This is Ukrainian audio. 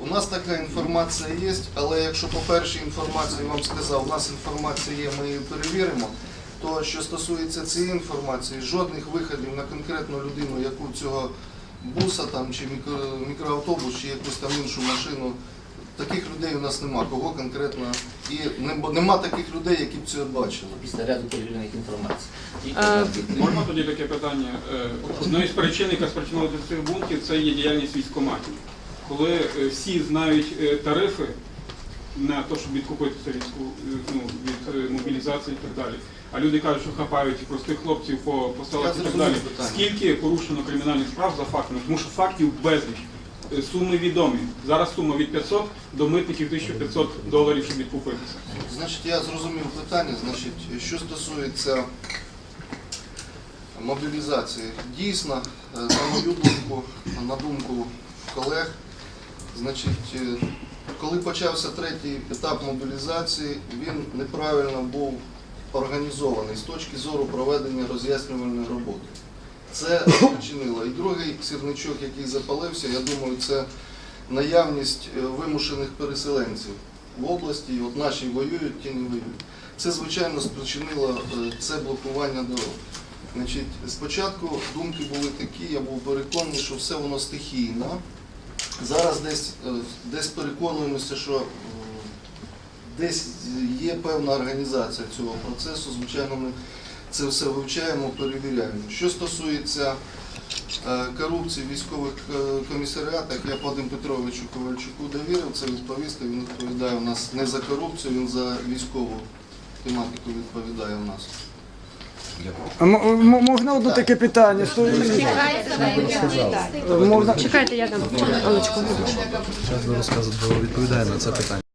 У нас така інформація є, але якщо по першій інформації вам сказав, у нас інформація є, ми її перевіримо. То що стосується цієї інформації, жодних виходів на конкретну людину, яку цього буса там чи мікроавтобус, чи якусь там іншу машину. Таких людей у нас нема. Кого конкретно і нема таких людей, які б цього бачили. після ряду перевірених інформацій. Можна тоді таке питання? Е, Одною з причин, яка спричинила до цих бунтів, це є діяльність військкоматів. Коли е, всі знають е, тарифи на те, щоб відкупитися війську, е, ну, від мобілізації і так далі. А люди кажуть, що хапають простих хлопців по, по селах і так далі. питання. Скільки порушено кримінальних справ за фактами? Тому що фактів безліч. Суми відомі. Зараз сума від 500 до митників 1500 доларів, щоб відкупитися. Значить, я зрозумів питання. Значить, що стосується мобілізації, дійсно, на мою думку, на думку колег, значить, е, коли почався третій етап мобілізації, він неправильно був організований з точки зору проведення роз'яснювальної роботи. Це спричинило. І другий сірничок, який запалився, я думаю, це наявність е, вимушених переселенців в області. І От наші воюють, ті не воюють. Це, звичайно, спричинило е, це блокування дорог. Значить, спочатку думки були такі, я був переконаний, що все воно стихійно. Зараз десь, е, десь переконуємося, що десь є певна організація цього процесу. Звичайно, ми це все вивчаємо, перевіряємо. Що стосується е, корупції в військових е, комісаріатах, я Вадиму Петровичу Ковальчуку довірив це відповісти. Він відповідає у нас не за корупцію, він за військову тематику відповідає у нас. Можна одне таке питання? Чекайте, я дам. Зараз розказу відповідає на це питання.